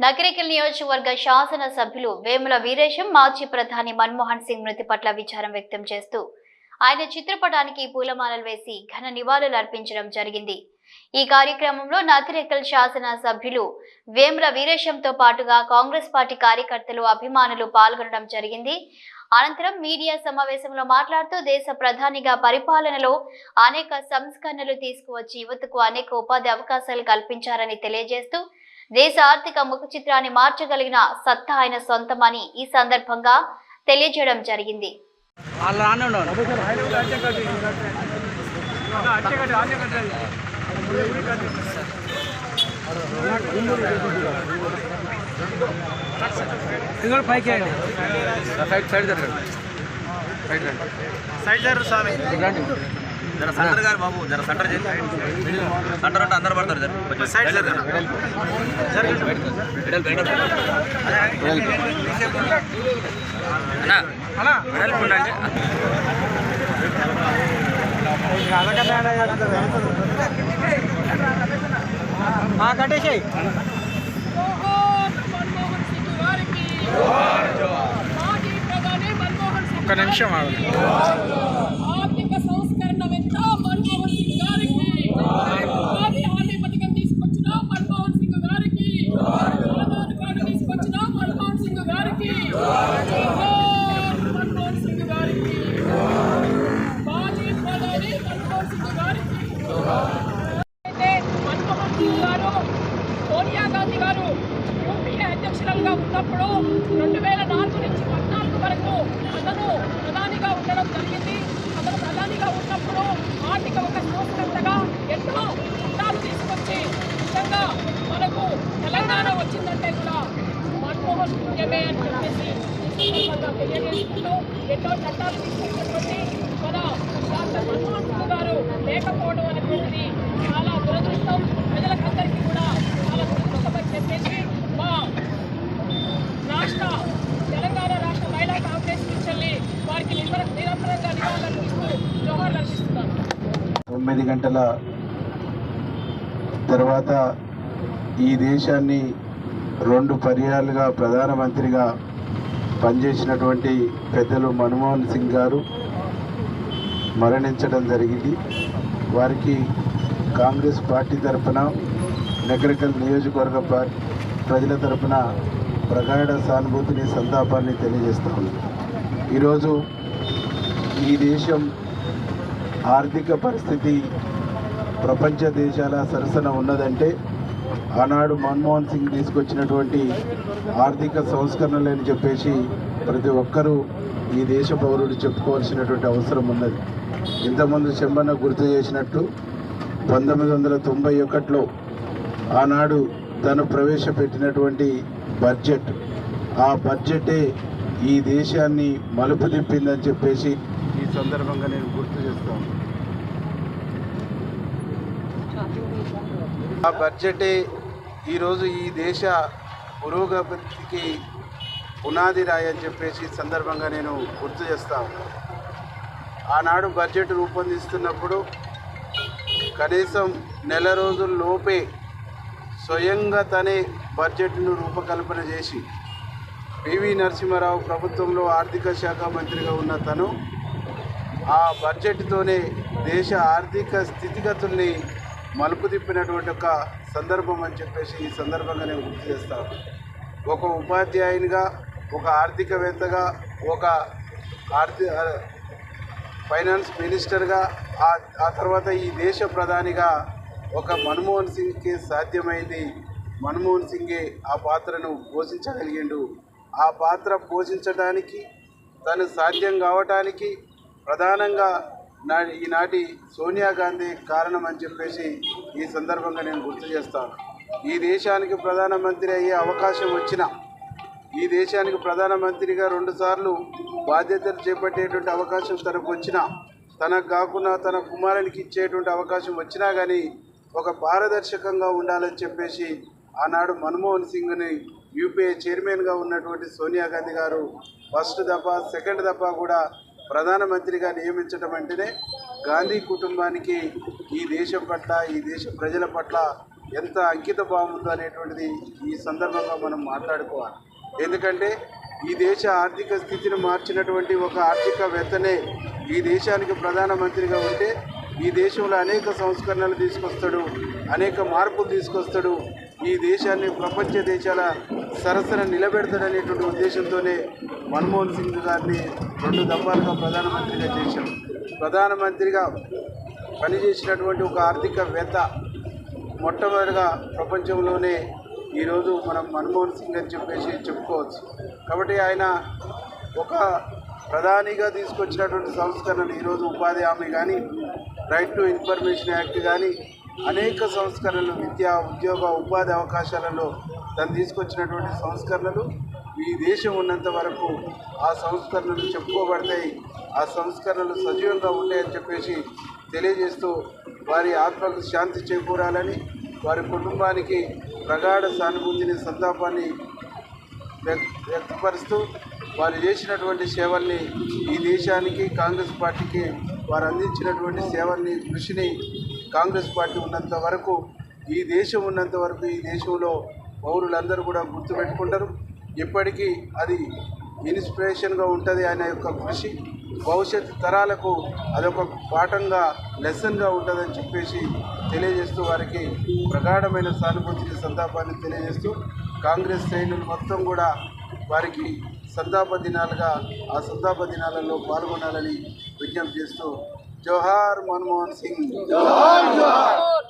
నగరికల్ నియోజకవర్గ శాసన సభ్యులు వేముల వీరేశం మాజీ ప్రధాని మన్మోహన్ సింగ్ మృతి పట్ల విచారం వ్యక్తం చేస్తూ ఆయన చిత్రపటానికి పూలమాలలు వేసి ఘన నివాళులు అర్పించడం జరిగింది. ఈ కార్యక్రమంలో నగరికల్ శాసన సభ్యులు వేముల వీరేశంతో పాటుగా కాంగ్రెస్ పార్టీ కార్యకర్తలు అభిమానులు పాల్గొనడం జరిగింది. అనంతరం మీడియా సమావేశంలో మాట్లాడుతూ దేశ ప్రధానిగా పరిపాలనలో అనేక సంస్కరణలు తీసుకువచ్చి యువతకు అనేక ఉపాధి అవకాశాలు కల్పించారని తెలియజేస్తూ దేశ ఆర్థిక ముఖ చిత్రాన్ని మార్చగలిగిన సత్తా ఆయన సొంతమని ఈ సందర్భంగా తెలియజేయడం జరిగింది. సైడ్ సైడ్ జరగండి. సైడ్ రండి. సైడ్ జరు స్వామి. జర సెంటర్ గారు బాబు జర సెంటర్ చేసి సెంటర్ అంటే అందరు పడతారు జర. కొంచెం సైడ్ ఉండండి కట్టేసాయి. జోహార్ మన్మోహన్ సింగ్ గారికి మాజీ ప్రధాని మన్మోహన్ సింగ్ ఒక్క నిమిషం ఆగండి. ఆర్థిక సంస్కరణవేత్త మన్మోహన్ సింగ్ గారికి ఉపాధి హామీ పథకం తీసుకొచ్చిన మన్మోహన్ సింగ్ గారికి ఆధార్ కార్డు తీసుకొచ్చిన మన్మోహన్ సింగ్ గారికి జోహార్ మన్మోహన్ సింగ్ గారికి మాజీ ప్రధాని మన్మోహన్ సింగ్ గారికి అయితే మన్మోహన్ సింగ్ గారు సోనియా గాంధీ గారు యూపీఏ అధ్యక్షురాలుగా ఉన్నప్పుడు రెండు వేల నాలుగు నుంచి పద్నాలుగు వరకు అతను ప్రధానిగా ఉండడం జరిగింది. అతను ప్రధానిగా ఉన్నప్పుడు ఆర్థిక ఒక సంస్కర్తగా ఎన్నో చట్టాలు తీసుకొచ్చి నిజంగా మనకు తెలంగాణ వచ్చిందంటే కూడా మన్మోహన్ పుణ్యమే అని చెప్పేసి ఈ తెలియజేసుకుంటూ ఎన్నో చట్టాలు తీసుకొచ్చినటువంటి మన డాక్టర్ మన్మోహన్ సింగ్ గారు లేకపోవడం అనేటువంటిది చాలా దురదృష్టం. ప్రజలకందరికీ కూడా చాలా దురదృష్టం చెప్పేసి మా రాష్ట్ర తెలంగాణ రాష్ట్ర మహిళా కాంగ్రెస్ నుంచి వారికి నిర నిరంతరంగా నివాళులు అర్పిస్తూ జోహార్లు అర్పిస్తున్నాను తొమ్మిది గంటల తర్వాత ఈ దేశాన్ని రెండు పర్యాలుగా ప్రధానమంత్రిగా పనిచేసినటువంటి పెద్దలు మన్మోహన్ సింగ్ గారు మరణించడం జరిగింది. వారికి కాంగ్రెస్ పార్టీ తరఫున నగరికల్ నియోజకవర్గ పార్టీ ప్రజల తరఫున ప్రగాఢ సానుభూతిని సంతాపాన్ని తెలియజేస్తా ఈరోజు ఈ దేశం ఆర్థిక పరిస్థితి ప్రపంచ దేశాల సరసన ఉన్నదంటే ఆనాడు మన్మోహన్ సింగ్ తీసుకొచ్చినటువంటి ఆర్థిక సంస్కరణలు అని చెప్పేసి ప్రతి ఒక్కరూ ఈ దేశ పౌరుడు చెప్పుకోవాల్సినటువంటి అవసరం ఉన్నది. ఇంతకుముందు చెంబన్న గుర్తు చేసినట్టు పంతొమ్మిది వందల తొంభై ఒకటిలో ఆనాడు తను ప్రవేశపెట్టినటువంటి బడ్జెట్. ఆ బడ్జెటే ఈ దేశాన్ని మలుపు తిప్పిందని చెప్పేసి ఈ సందర్భంగా నేను గుర్తు చేస్తాను. ఆ బడ్జెటే ఈరోజు ఈ దేశ పురోగతికి పునాది రాయని చెప్పేసి సందర్భంగా నేను గుర్తు చేస్తాను. ఆనాడు బడ్జెట్ రూపొందిస్తున్నప్పుడు కనీసం నెల రోజుల లోపే స్వయంగా తనే బడ్జెట్ను రూపకల్పన చేసి పివి నరసింహారావు ప్రభుత్వంలో ఆర్థిక శాఖ మంత్రిగా ఉన్న తను ఆ బడ్జెట్తోనే దేశ ఆర్థిక స్థితిగతుల్ని మలుపు తిప్పినటువంటి ఒక సందర్భం అని చెప్పేసి ఈ సందర్భంగా నేను గుర్తు చేస్తాను. ఒక ఉపాధ్యాయునిగా ఒక ఆర్థికవేత్తగా ఒక ఆర్థిక ఫైనాన్స్ మినిస్టర్గా ఆ తర్వాత ఈ దేశ ప్రధానిగా ఒక మన్మోహన్ సింగ్కి సాధ్యమైంది. మన్మోహన్ సింగే ఆ పాత్రను పోషించగలిగిండు. ఆ పాత్ర పోషించడానికి తను సాధ్యం కావటానికి ప్రధానంగా నా ఈనాటి సోనియా గాంధీ కారణం అని చెప్పేసి ఈ సందర్భంగా నేను గుర్తు చేస్తాను. ఈ దేశానికి ప్రధానమంత్రి అయ్యే అవకాశం వచ్చినా ఈ దేశానికి ప్రధానమంత్రిగా రెండుసార్లు బాధ్యతలు చేపట్టేటువంటి అవకాశం తనకు వచ్చినా తనకు కాకుండా తన కుమారునికి ఇచ్చేటువంటి అవకాశం వచ్చినా కానీ ఒక పారదర్శకంగా ఉండాలని చెప్పేసి ఆనాడు మన్మోహన్ సింగ్ని యూపీఏ చైర్మన్గా ఉన్నటువంటి సోనియా గాంధీ గారు ఫస్ట్ దఫా సెకండ్ దఫా కూడా ప్రధానమంత్రిగా నియమించడం అంటేనే గాంధీ కుటుంబానికి ఈ దేశం పట్ల ఈ దేశ ప్రజల పట్ల ఎంత అంకిత భావం ఉందో అనేటువంటిది ఈ సందర్భంగా మనం మాట్లాడుకోవాలి. ఎందుకంటే ఈ దేశ ఆర్థిక స్థితిని మార్చినటువంటి ఒక ఆర్థికవేత్తనే ఈ దేశానికి ప్రధానమంత్రిగా ఉంటే ఈ దేశంలో అనేక సంస్కరణలు తీసుకొస్తాడు అనేక మార్పులు తీసుకొస్తాడు. ఈ దేశాన్ని ప్రపంచ దేశాల సరసన నిలబెడతాడనేటువంటి ఉద్దేశంతోనే మన్మోహన్ సింగ్ గారిని రెండు దఫాలుగా ప్రధానమంత్రిగా చేశాం ప్రధానమంత్రిగా పనిచేసినటువంటి ఒక ఆర్థికవేత్త మొట్టమొదటిగా ప్రపంచంలోనే ఈరోజు మనం మన్మోహన్ సింగ్ అని చెప్పేసి చెప్పుకోవచ్చు. కాబట్టి ఆయన ఒక ప్రధానిగా తీసుకొచ్చినటువంటి సంస్కరణలు ఈరోజు ఉపాధి హామీ కానీ రైట్ టు ఇన్ఫర్మేషన్ యాక్ట్ కానీ అనేక సంస్కరణలు విద్యా ఉద్యోగ ఉపాధి అవకాశాలలో తను తీసుకొచ్చినటువంటి సంస్కరణలు ఈ దేశం ఉన్నంత వరకు ఆ సంస్కరణలు చెప్పుకోబడతాయి. ఆ సంస్కరణలు సజీవంగా ఉంటాయని చెప్పేసి తెలియజేస్తూ వారి ఆత్మకు శాంతి చేకూరాలని వారి కుటుంబానికి ప్రగాఢ సానుభూతిని సంతాపాన్ని వ్యక్- వ్యక్తపరుస్తూ వారు చేసినటువంటి సేవల్ని ఈ దేశానికి కాంగ్రెస్ పార్టీకి వారు అందించినటువంటి సేవల్ని కృషిని కాంగ్రెస్ పార్టీ ఉన్నంత వరకు ఈ దేశం ఉన్నంత వరకు ఈ దేశంలో పౌరులందరూ కూడా గుర్తుపెట్టుకుంటారు. ఇప్పటికీ అది ఇన్స్పిరేషన్గా ఉంటుంది ఆయన యొక్క కృషి. భవిష్యత్ తరాలకు అదొక పాఠంగా లెసన్గా ఉంటుందని చెప్పేసి తెలియజేస్తూ వారికి ప్రగాఢమైన సానుభూతిని సంతాపాన్ని తెలియజేస్తూ కాంగ్రెస్ శ్రేణులు మొత్తం కూడా వారికి సంతాప దినాలుగా ఆ సంతాప దినాలలో పాల్గొనాలని విజ్ఞప్తి చేస్తూ జోహార్ మన్మోహన్ సింగ్. జోహార్!